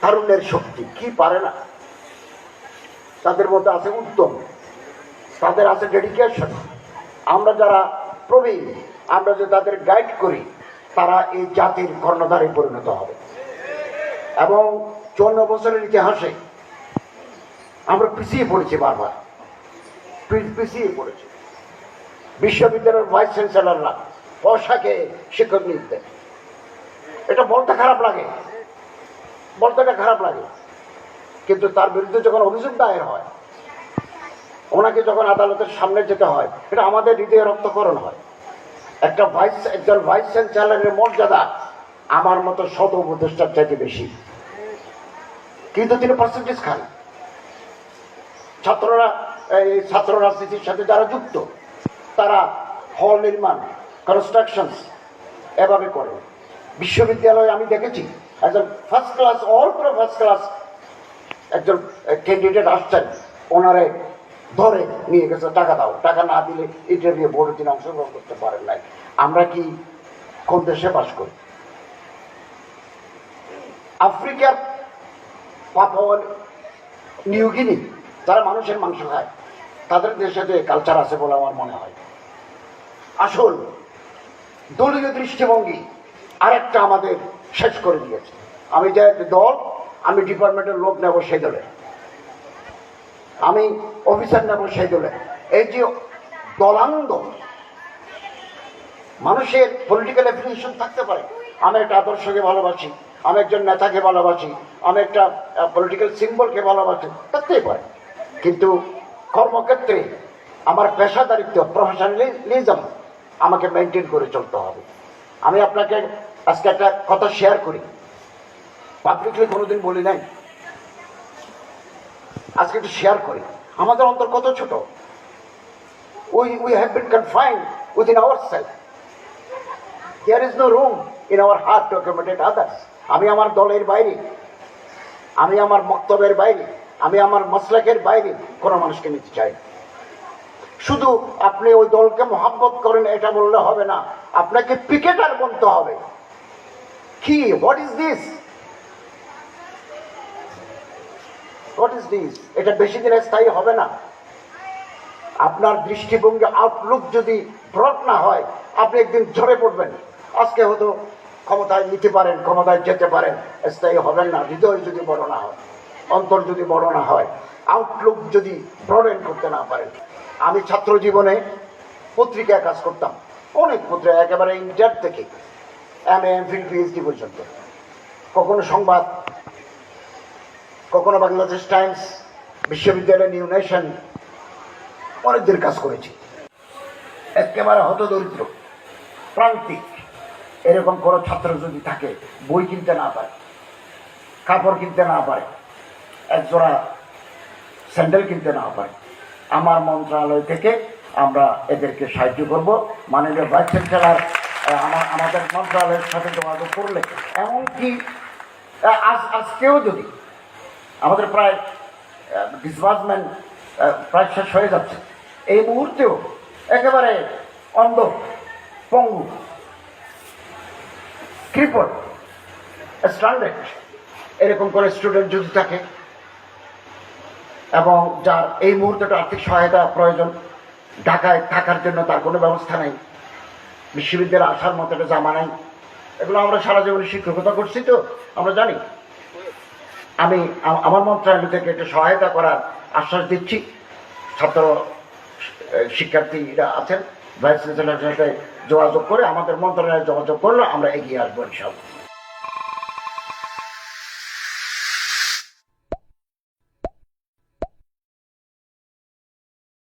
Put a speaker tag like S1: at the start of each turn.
S1: তারুণ্যের শক্তি, কি পারে না? তাদের মধ্যে আছে উদ্যম, তাদের আছে ডেডিকেশন আমরা যারা প্রবীণ, আমরা যে তাদের গাইড করি, তারা এই জাতির কর্ণধারে পরিণত হবে। এবং চুয়ান্ন বছরের ইতিহাসে আমরা পিছিয়ে পড়েছি বারবার। পিছিয়ে পড়েছি। বিশ্ববিদ্যালয়ের ভাইস চ্যান্সেলররা পয়সাকে শিক্ষক নিয়োগ দেয়। এটা বলতে খারাপ লাগে। এটা খারাপ লাগে। কিন্তু তার বিরুদ্ধে যখন অভিযোগ দায়ের হয়, ওনাকে যখন আদালতের সামনে যেতে হয়, এটা আমাদের হৃদয়ে রক্তকরণ হয়। একটা ভাইস একজন ভাইস চ্যান্সেলরের মর্যাদা আমার মতো শত উপদেষ্টার চাইতে বেশি। কিন্তু তিনি পার্সেন্টেজ খান। ছাত্ররা, এই ছাত্র রাজনীতির সাথে যারা যুক্ত, তারা হল নির্মাণ কনস্ট্রাকশন এভাবে করে। বিশ্ববিদ্যালয়ে আমি দেখেছি একজন ফার্স্ট ক্লাস অল পুরো ফার্স্ট ক্লাস একজন ক্যান্ডিডেট আসছেন, ওনারে ধরে নিয়ে গেছে, টাকা দাও। টাকা না দিলে ইন্টারভিউ বোর্ডে তিনি অংশগ্রহণ করতে পারেন নাই। আমরা কি কোন দেশে বাস করি? আফ্রিকার পাপুয়া নিউগিনি যারা মানুষের মাংস খায়। তাদের দেশে যে কালচার আছে বলে আমার মনে হয়। আসল দলীয় দৃষ্টিভঙ্গি, আরেকটা আমাদের শেষ করে দিয়েছে। আমি যে দল, আমি ডিপার্টমেন্টের লোক নেব সেই দলে। আমি অফিসার নেব সেই দলে। এই যে দলাঙ্গ মানুষের পলিটিক্যাল অ্যাফিলিয়েশন থাকতে পারে। আমি একটা আদর্শকে ভালোবাসি, আমি একজন নেতাকে ভালোবাসি, আমি একটা পলিটিক্যাল সিম্বলকে ভালোবাসি, থাকতেই পারে। কিন্তু কর্মক্ষেত্রে আমার পেশাদারিত্ব প্রফেশনালিজম আমাকে মেনটেন করে চলতে হবে। আমি আপনাকে আজকে একটা কথা শেয়ার করি। পাবলিকলি কোনোদিন বলি নাই। আজকে একটু শেয়ার করি। আমাদের অন্তর কত ছোট? We we have been confined within our self there is no room in our heart to accommodate others আমি আমার দলের বাইরে। আমি আমার বক্তব্যের বাইরে। আমি আমার মসলাকের বাইরে। কোনো মানুষকে নিতে চাই শুধু আপনি ওই দলকে মহাব্বত করেন, এটা বললে হবে না। আপনাকে পিকেটার বলতে হবে। কি what is this what is this এটা বেশি দিনে স্থায়ী হবে না। আপনার দৃষ্টিভঙ্গি আউটলুক যদি ব্রড না হয়, আপনি একদিন ঝরে পড়বেন। আজকে হয়তো ক্ষমতায় নিতে পারেন, ক্ষমতায় যেতে পারেন, স্থায়ী হবেন না। হৃদয় যদি বড় না হয়, অন্তর যদি বড় না হয় আউটলুক যদি ব্রডেন করতে না পারেন। আমি ছাত্র জীবনে পত্রিকায় কাজ করতাম। অনেক পত্রিকা, একেবারে ইন্টার থেকে। এম এম ফিল পিএইচডি পর্যন্ত। কখনো সংবাদ, কখনো বাংলাদেশ টাইমস, বিশ্ববিদ্যালয় নিউ নেশন, অনেকদের কাজ করেছি। একেবারে হতদরিদ্র, প্রান্তিক, এরকম কোনো ছাত্র যদি থাকে, বই কিনতে না পারে, কাপড় কিনতে না পারে, একজোড়া স্যান্ডেল কিনতে না পারে। আমার মন্ত্রণালয় থেকে আমরা এদেরকে সাহায্য করব। মাননীয় ভাইস চ্যান্সেলার আমাদের মন্ত্রণালয়ের সাথে যোগাযোগ করলে, এমনকি আজ, আজকেও যদি আমাদের প্রায় ডিসবার্সমেন্ট প্রায় শেষ হয়ে যাচ্ছে, এই মুহূর্তেও একেবারে অন্ধ, পঙ্গু ক্রিপল স্ট্যান্ডার্ড এরকম করে স্টুডেন্ট যদি থাকে, এবং যার এই মুহূর্তে আর্থিক সহায়তা প্রয়োজন, ঢাকায় থাকার জন্য তার কোনো ব্যবস্থা নেই বিশ্ববিদ্যালয়ে আসার মতো একটা জামা নাই। এগুলো আমরা সারা জীবনে শিক্ষকতা করছি তো, আমরা জানি। আমি আমার মন্ত্রণালয় থেকে একটু সহায়তা করার আশ্বাস দিচ্ছি। ছাত্র শিক্ষার্থীরা আছেন ভাইস চ্যান্সেলরের সাথে যোগাযোগ করে আমাদের মন্ত্রণালয়ে যোগাযোগ করলে আমরা এগিয়ে আসব ইনশাল্লাহ